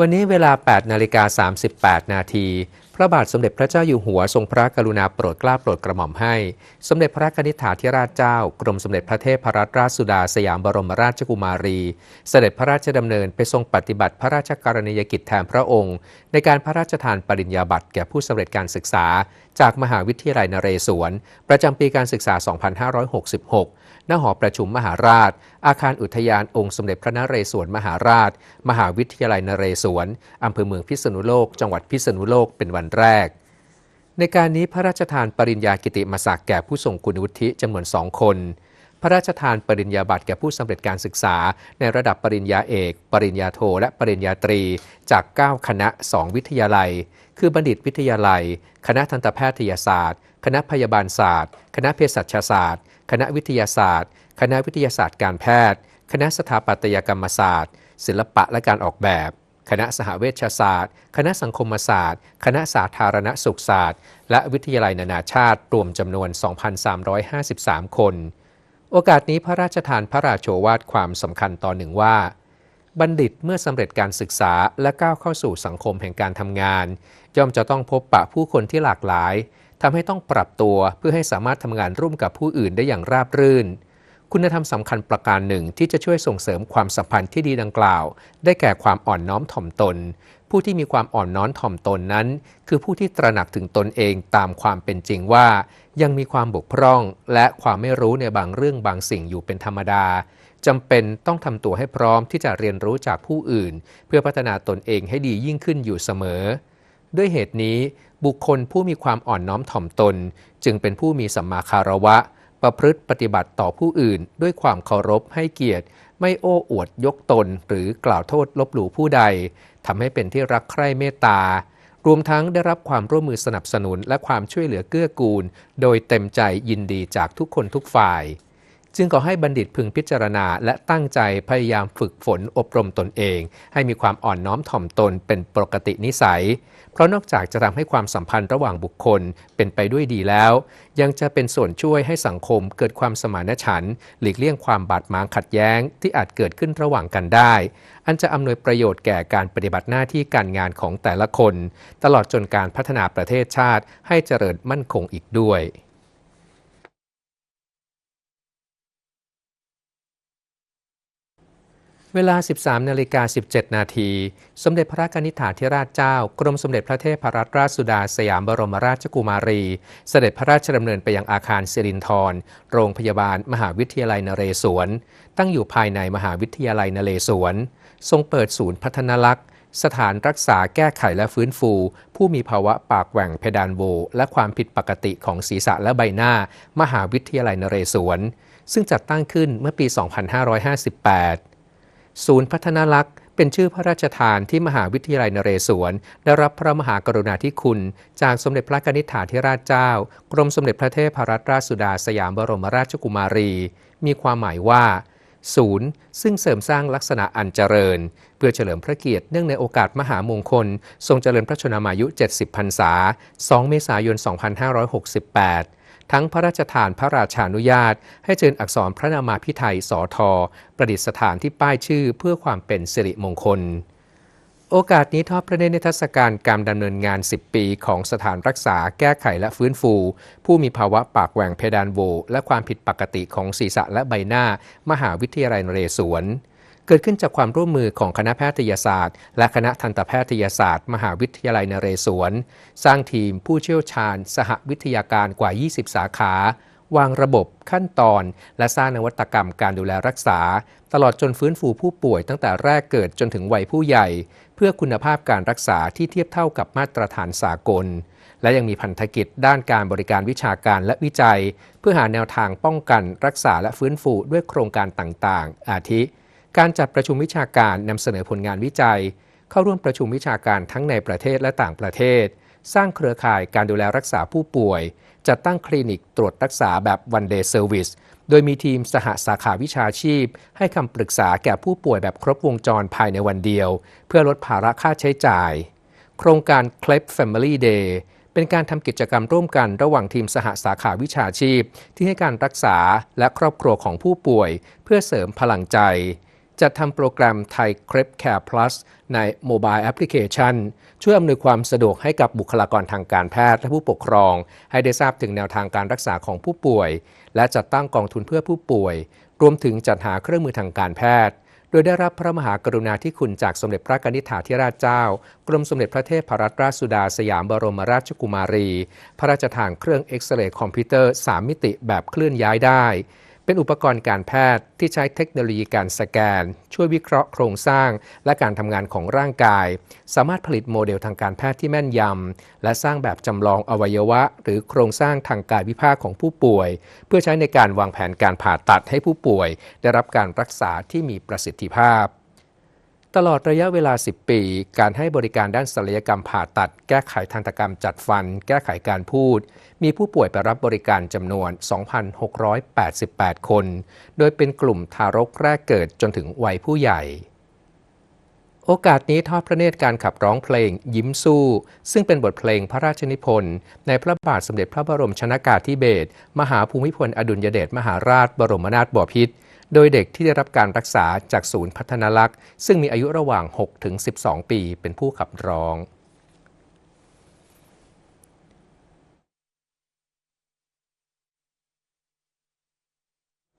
วันนี้เวลา 8 นาฬิกา 38 นาทีพระบาทสมเด็จพระเจ้าอยู่หัวทรงพระกรุณาโปรดเกล้าโปรดกระหม่อมให้ สมเด็จพระนิษฐาธิราชเจ้า กรมสมเด็จพระเทพรัตนราชสุดาสยามบรมราชกุมารี เสด็จพระราชดำเนินไปทรงปฏิบัติพระราชกรณียกิจแทนพระองค์ ในการพระราชทานปริญญาบัตรแก่ผู้สำเร็จการศึกษา จากมหาวิทยาลัยนเรศวร ประจำปีการศึกษา 2566 ณ หอประชุมมหาราช อาคารอุทยานองค์สมเด็จพระนเรศวรมหาราช มหาวิทยาลัยนเรศวรอำเภอเมืองพิษณุโลก จังหวัดพิษณุโลกเป็นวันแรก ในการนี้พระราชทานปริญญากิติมศักดิ์แก่ผู้ทรงคุณวุฒิจำนวนสองคน พระราชทานปริญญาบัตรแก่ผู้สำเร็จการศึกษา ในระดับปริญญาเอก ปริญญาโท และปริญญาตรีจาก 9 คณะ 2 วิทยาลัย คือบัณฑิตวิทยาลัย คณะทันตแพทยศาสตร์ คณะพยาบาลศาสตร์ คณะเภสัชศาสตร์ คณะวิทยาศาสตร์ คณะวิทยาศาสตร์การแพทย์ คณะสถาปัตยกรรมศาสตร์ ศิลปะและการออกแบบ คณะสหเวชศาสตร์ คณะสังคมศาสตร์ คณะสาธารณสุขศาสตร์ และวิทยาลัยนานาชาติ รวมจำนวน 2,353 คน โอกาสนี้พระราชทานพระราโชวาทความสำคัญตอนหนึ่งว่า บัณฑิตเมื่อสำเร็จการศึกษาและก้าวเข้าสู่สังคมแห่งการทำงาน ย่อมจะต้องพบปะผู้คนที่หลากหลายทำให้ต้องปรับตัวเพื่อให้สามารถทำงานร่วมกับผู้อื่นได้อย่างราบรื่น คุณธรรมสำคัญประการหนึ่งที่จะช่วยส่งเสริมความสัมพันธ์ที่ดีดังกล่าว ได้แก่ความอ่อนน้อมถ่อมตน ผู้ที่มีความอ่อนน้อมถ่อมตนนั้น คือผู้ที่ตระหนักถึงตนเองตามความเป็นจริงว่า ยังมีความบกพร่อง และความไม่รู้ในบางเรื่องบางสิ่งอยู่เป็นธรรมดาจำเป็นต้องทำตัวให้พร้อมที่จะเรียนรู้จากผู้อื่น เพื่อพัฒนาตนเองให้ดียิ่งขึ้นอยู่เสมอ ด้วยเหตุนี้บุคคลผู้มีความอ่อนน้อมถ่อมตน จึงเป็นผู้มีสัมมาคารวะ ประพฤติปฏิบัติต่อผู้อื่น ด้วยความเคารพให้เกียรติ ไม่โอ้อวดยกตน หรือกล่าวโทษลบหลู่ผู้ใดทำให้เป็นที่รักใคร่เมตตารวมทั้งได้รับความร่วมมือสนับสนุนและความช่วยเหลือเกื้อกูล โดยเต็มใจยินดีจากทุกคนทุกฝ่าย จึงขอให้บัณฑิตพึงพิจารณาและตั้งใจพยายามฝึกฝนอบรมตนเอง ให้มีความอ่อนน้อมถ่อมตนเป็นปกตินิสัย เพราะนอกจากจะทำให้ความสัมพันธ์ระหว่างบุคคลเป็นไปด้วยดีแล้ว ยังจะเป็นส่วนช่วยให้สังคมเกิดความสมานฉันท์หลีกเลี่ยงความบาดหมางขัดแย้งที่อาจเกิดขึ้นระหว่างกันได้ อันจะอำนวยประโยชน์แก่การปฏิบัติหน้าที่การงานของแต่ละคน ตลอดจนการพัฒนาประเทศชาติให้เจริญมั่นคงอีกด้วย เวลา 13นาฬิกา17 นาที สมเด็จพระกนิษฐาธิราชเจ้า กรมสมเด็จพระเทพรัตนราชสุดาสยามบรมราชกุมารี เสด็จพระราชดำเนินไปยังอาคารสิรินธรโรงพยาบาล มหาวิทยาลัยนเรศวร ตั้งอยู่ภายในมหาวิทยาลัยนเรศวร ทรงเปิดศูนย์พัฒนลักษณ์ สถานรักษาแก้ไขและฟื้นฟู ผู้มีภาวะปากแหว่งเพดานโวและความผิดปกติของศีรษะและใบหน้า มหาวิทยาลัยนเรศวร ซึ่งจัดตั้งขึ้นเมื่อปี 2558 ศูนย์พัฒนาลักษณ์เป็นชื่อพระราชทานที่มหาวิทยาลัยนเรศวร ได้รับพระมหากรุณาธิคุณ จากสมเด็จพระนิษฐาธิราชเจ้า กรมสมเด็จพระเทพรัตนราชสุดาสยามบรมราชกุมารี มีความหมายว่าศูนย์ซึ่งเสริมสร้างลักษณะอันเจริญ เพื่อเฉลิมพระเกียรติเนื่องในโอกาสมหามงคล ทรงเจริญพระชนมายุ 70 พรรษา 2 เมษายน 2568 ทั้งพระราชทานพระราชานุญาต ให้เชิญอักษรพระนามาพิไทยสอทอประดิษฐานที่ป้ายชื่อเพื่อความเป็นสิริมงคล โอกาสนี้ทอดพระเนตรนิทรรศการการดำเนินงาน 10 ปีของสถานรักษาแก้ไขและฟื้นฟู ผู้มีภาวะปากแหว่งเพดานโวและความผิดปกติของศีรษะและใบหน้า มหาวิทยาลัยนเรศวร เกิดขึ้นจากความร่วมมือของคณะแพทยศาสตร์ และคณะทันตแพทยศาสตร์ มหาวิทยาลัยนเรศวร สร้างทีมผู้เชี่ยวชาญ สหวิทยาการกว่า 20 สาขาวางระบบขั้นตอน และสร้างนวัตกรรมการดูแลรักษา ตลอดจนฟื้นฟูผู้ป่วยตั้งแต่แรกเกิดจนถึงวัยผู้ใหญ่ เพื่อคุณภาพการรักษาที่เทียบเท่ากับมาตรฐานสากล และยังมีพันธกิจด้านการบริการวิชาการและวิจัย เพื่อหาแนวทางป้องกันรักษาและฟื้นฟูด้วยโครงการต่างๆ อาทิ การจัดประชุมวิชาการนำเสนอผลงานวิจัย เข้าร่วมประชุมวิชาการทั้งในประเทศและต่างประเทศ สร้างเครือข่ายการดูแลรักษาผู้ป่วย จัดตั้งคลินิกตรวจรักษาแบบ one day service โดยมีทีมสหสาขาวิชาชีพ ให้คำปรึกษาแก่ผู้ป่วยแบบครบวงจรภายในวันเดียว เพื่อลดภาระค่าใช้จ่าย โครงการ c l e p Family Day เป็นการทำกิจกรรมร่วมกันระหว่างทีมสหสาขาวิชาชีพ ที่ให้การรักษาและครอบครัวของผู้ป่วย เพื่อเสริมพลังใจ จัดทำโปรแกรมไทยเครปแคร์ plus ในโมบายแอปพลิเคชัน ช่วยอำนวยความสะดวกให้กับบุคลากรทางการแพทย์และผู้ปกครอง ให้ได้ทราบถึงแนวทางการรักษาของผู้ป่วย และจัดตั้งกองทุนเพื่อผู้ป่วย รวมถึงจัดหาเครื่องมือทางการแพทย์ โดยได้รับพระมหากรุณาธิคุณจากสมเด็จพระกนิษฐาธิราชเจ้า กรมสมเด็จพระเทพรัตนราชสุดาสยามบรมราชกุมารี พระราชทานเครื่องเอ็กซเรย์คอมพิวเตอร์ 3 มิติแบบเคลื่อนย้ายได้ เป็นอุปกรณ์การแพทย์ที่ใช้เทคโนโลยีการสแกน ช่วยวิเคราะห์โครงสร้าง และการทำงานของร่างกาย สามารถผลิตโมเดลทางการแพทย์ที่แม่นยำและสร้างแบบจำลองอวัยวะ หรือโครงสร้างทางกายวิภาคของผู้ป่วย เพื่อใช้ในการวางแผนการผ่าตัดให้ผู้ป่วย ได้รับการรักษาที่มีประสิทธิภาพ ตลอดระยะเวลา 10 ปี การให้บริการด้านศัลยกรรมผ่าตัด แก้ไขทันตกรรมจัดฟัน แก้ไขการพูด มีผู้ป่วยไปรับบริการจำนวน 2,688 คน โดยเป็นกลุ่มทารกแรกเกิดจนถึงวัยผู้ใหญ่ โอกาสนี้ทอดพระเนตรการขับร้องเพลงยิ้มสู้ ซึ่งเป็นบทเพลงพระราชนิพนธ์ในพระบาทสมเด็จพระบรมชนากาธิเบศรมหาภูมิพลอดุลยเดชมหาราชบรมนาถบพิตร โดยเด็กที่ได้รับการรักษาจากศูนย์พัฒนาลักษณ์ซึ่งมีอายุระหว่าง6ถึง12 ปี เป็นผู้ขับร้อง